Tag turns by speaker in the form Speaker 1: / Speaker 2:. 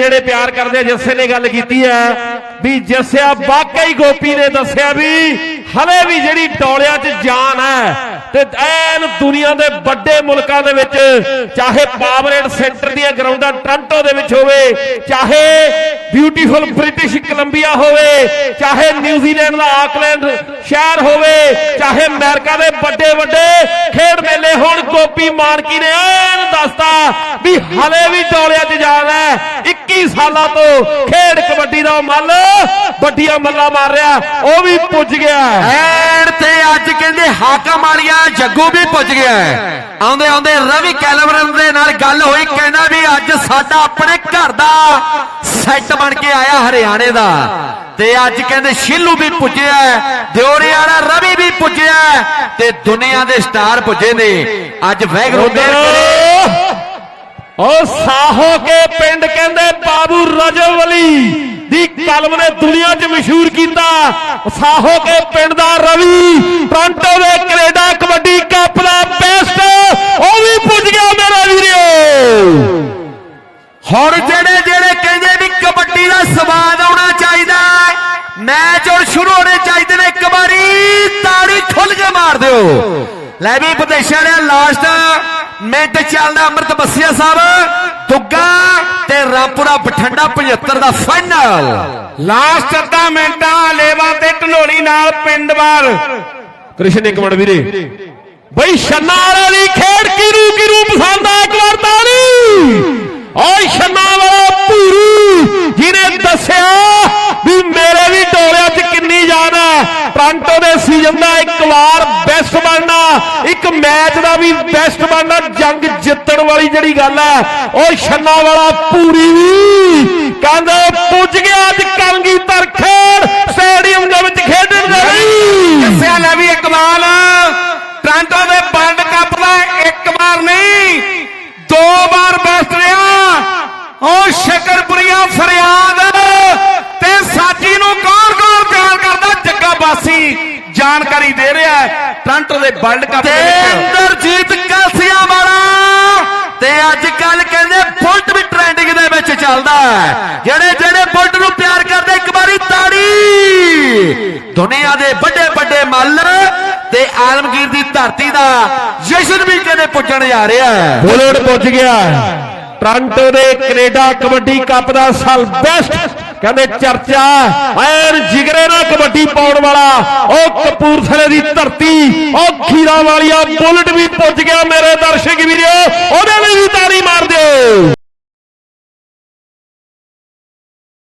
Speaker 1: ਜਿਹੜੇ ਪਿਆਰ ਕਰਦੇ ਆ, ਨੇ ਗੱਲ ਕੀਤੀ ਹੈ ਵੀ ਜੱਸਿਆ ਵਾਕਈ ਗੋਪੀ ਨੇ ਦੱਸਿਆ ਵੀ ਹਲੇ ਵੀ ਜਿਹੜੀ ਡੋਲਿਆਂ 'ਚ ਜਾਨ ਹੈ ਤੇ ਐਨ ਦੁਨੀਆ ਦੇ ਵੱਡੇ ਮੁਲਕਾਂ ਦੇ ਵਿੱਚ ਚਾਹੇ ਪਾਵਰੇਡ ਸੈਂਟਰ ਦੀਆਂ ਗਰਾਊਂਡਾਂ ਟ੍ਰਾਂਟੋ ਦੇ ਵਿੱਚ ਹੋਵੇ ਚਾਹੇ ਬਿਊਟੀਫੁਲ ਬ੍ਰਿਟਿਸ਼ ਕੋਲੰਬੀਆ ਹੋਵੇ ਚਾਹੇ ਨਿਊਜ਼ੀਲੈਂਡ ਦਾ ਆਕਲੈਂਡ ਸ਼ਹਿਰ ਹੋਵੇ, ਚਾਹੇ ਅਮਰੀਕਾ ਦੇ ਵੱਡੇ ਵੱਡੇ ਖੇਡ ਮੇਲੇ ਹੋਣ, ਗੋਪੀ ਮਾਨਕੀ ਨੇ ਐਨ ਦੱਸਤਾ ਵੀ ਹਲੇ ਵੀ ਡੋਲਿਆਂ 'ਚ ਜਾਨ 21 ਸਾਲਾਂ ਤੋਂ ਖੇਡ ਕਬੱਡੀ ਦਾ ਮੱਲ ਵੱਡੀਆਂ ਮੱਲਾਂ ਮਾਰ ਰਿਹਾ, ਉਹ ਵੀ ਪੁੱਜ ਗਿਆ।
Speaker 2: ਐਨ ਤੇ ਅੱਜ ਕਹਿੰਦੇ ਹਾਕਮ ਵਾਲੀਆਂ, ਜੱਗੂ ਵੀ ਪੁੱਜ ਗਿਆ ਆਉਂਦੇ ਆਉਂਦੇ ਰਵੀ ਕੈਲਵਰਨ ਦੇ ਨਾਲ ਗੱਲ ਹੋਈ, ਕਹਿੰਦਾ ਵੀ ਅੱਜ ਸਾਡਾ ਆਪਣੇ ਘਰ ਦਾ ਸੈੱਟ ਬਣ ਕੇ ਆਇਆ ਹਰਿਆਣੇ ਦਾ। ਤੇ ਅੱਜ ਕਹਿੰਦੇ ਸ਼ਿੱਲੂ ਵੀ ਪੁੱਜਿਆ ਦਿਓਰੇ ਵਾਲਾ ਰਵੀ ਵੀ ਪੁੱਜਿਆ ਤੇ ਦੁਨੀਆ ਦੇ ਸਟਾਰ ਪੁੱਜੇ ਨੇ। ਅੱਜ ਵੈਗਰੂ ਦੇ
Speaker 1: ਉਹ ਸਾਹੋ ਕੇ ਪਿੰਡ ਕਹਿੰਦੇ ਬਾਬੂ ਰਜਵਲੀ ਦੀ ਕਲਮ ਨੇ ਦੁਨੀਆ 'ਚ ਮਸ਼ਹੂਰ ਕੀਤਾ। ਸਾਹੋ ਕੇ ਪਿੰਡ ਦਾ ਰਵੀ ਟ੍ਰਾਂਟੋ ਦੇ ਕੈਨੇਡਾ ਕਬੱਡੀ ਕੱਪ ਦਾ ਬੈਸਟ ਉਹ ਵੀ ਪੁੱਜ ਗਿਆ ਮੇਰਾ ਵੀਰੋ।
Speaker 2: ਹੁਣ ਜਿਹੜੇ ਮੈਚ ਹੁਣ ਸ਼ੁਰੂ ਹੋਣੇ ਚਾਹੀਦੇ ਨੇ। ਇੱਕ ਵਾਰੀ ਤਾੜੀ ਖੁੱਲ ਕੇ ਮਾਰ ਦਿਓ। ਲੈ ਵੀ ਵਿਦੇਸ਼ਾਂ ਵਾਲਿਆ ਲਾਸਟ ਮਿੰਟ ਚੱਲਦਾ ਅੰਮ੍ਰਿਤ ਬੱਸੀਆ ਸਾਹਿਬ। ਦੁੱਗਾ ਤੇ ਰਾਮਪੁਰਾ ਬਠੰਡਾ 75 ਦਾ ਫਾਈਨਲ
Speaker 1: ਲਾਸਟ ਅੱਧਾ ਮਿੰਟਾਂ ਲੇਵਾ ਤੇ ਢਲੋਲੀ ਨਾਲ ਪਿੰਡ ਵਾਲ ਕ੍ਰਿਸ਼ਨ ਇੱਕ ਮਿੰਟ ਵੀਰੇ। ਬਈ ਛੰਨਾ ਵਾਲੇ ਖੇਡ ਕਿਰੂ ਕਿਰੂ ਪਸੰਦ ਆ? ਇੱਕ ਵਾਰ ਤਾੜੀ ਇੱਕ ਮੈਚ ਦਾ ਵੀ ਬੈਸਟ ਬਣਨਾ, ਜੰਗ ਜਿੱਤਣ ਵਾਲੀ ਜਿਹੜੀ ਗੱਲ ਹੈ ਉਹ ਛੰਨਾ ਵਾਲਾ ਪੂਰੀ ਵੀ ਕਹਿੰਦੇ ਪੁੱਜ ਗਿਆ ਅੱਜ ਕਲਗੀ ਖੇਡ ਸਟੇਡੀਅਮ ਦੇ ਵਿੱਚ ਖੇਡਣ ਦੇ ਲਈ।
Speaker 2: ਦੱਸਿਆ ਲੈ ਵੀ ਇਕਬਾਲ, ਟ੍ਰਾਂਟੋ ਦੇ ਵਰਲਡ ਕੱਪ ਦਾ ਇੱਕ ਵਾਰ ਨਹੀਂ, ਦੋ ਵਾਰ ਬੈਸਟ ਰਿਹਾ। ਉਹ ਸ਼ਕਰਪੁਰੀਆ ਫਰਿਆਦ ਤੇ ਸਾਜੀ ਨੂੰ ਕੌਣ ਕੌਣ ਪਿਆਰ ਕਰਦਾ ਜੱਗਾ ਬਾਸੀ ਜਾਣਕਾਰੀ ਦੇ ਰਿਹਾ ਹੈ। ਟ੍ਰਾਂਟੋ ਦੇ ਵਰਲਡ ਕੱਪ ਦੇ ਵਿੱਚ। ਇੰਦਰਜੀਤ ਕਾਸੀਆ ਵਾਲਾ ਤੇ ਅੱਜ ਕੱਲ ਕਹਿੰਦੇ ਬੁਲਟ ਵੀ ਟ੍ਰੈਂਡਿੰਗ ਦੇ ਵਿੱਚ ਚੱਲਦਾ ਹੈ। ਜਿਹੜੇ ਜਿਹੜੇ ਬੁਲਟ ਨੂੰ ਪਿਆਰ ਕਰਦੇ ਇੱਕ ਵਾਰੀ ਤਾੜੀ। ਦੁਨੀਆ ਦੇ ਵੱਡੇ ਵੱਡੇ ਮੱਲ ਤੇ ਆਲਮਗੀਰ ਦੀ ਧਰਤੀ ਦਾ ਜਸ਼ਨ ਵੀ ਕਹਿੰਦੇ ਪੁੱਜਣ ਜਾ ਰਿਹਾ ਹੈ।
Speaker 1: ਬੁਲਟ ਪੁੱਜ ਗਿਆ ਟ੍ਰਾਂਟੋ ਦੇ ਕੈਨੇਡਾ ਕਬੱਡੀ ਕੱਪ ਦਾ ਸਾਲ ਬੈਸਟ ਕਹਿੰਦੇ, ਚਰਚਾ ਐਨ ਜਿਗਰੇ ਨਾਲ ਕਬੱਡੀ ਪਾਉਣ ਵਾਲਾ, ਉਹ ਕਪੂਰਥਲੇ ਦੀ ਧਰਤੀ, ਉਹ ਖੀਰਾ ਵਾਲੀਆ ਬੁਲਟ ਵੀ ਪੁੱਜ ਗਿਆ ਮੇਰੇ ਦਰਸ਼ਕ ਵੀਰੋ, ਉਹਦੇ ਲਈ ਵੀ ਤਾੜੀ ਮਾਰ ਦਿਓ।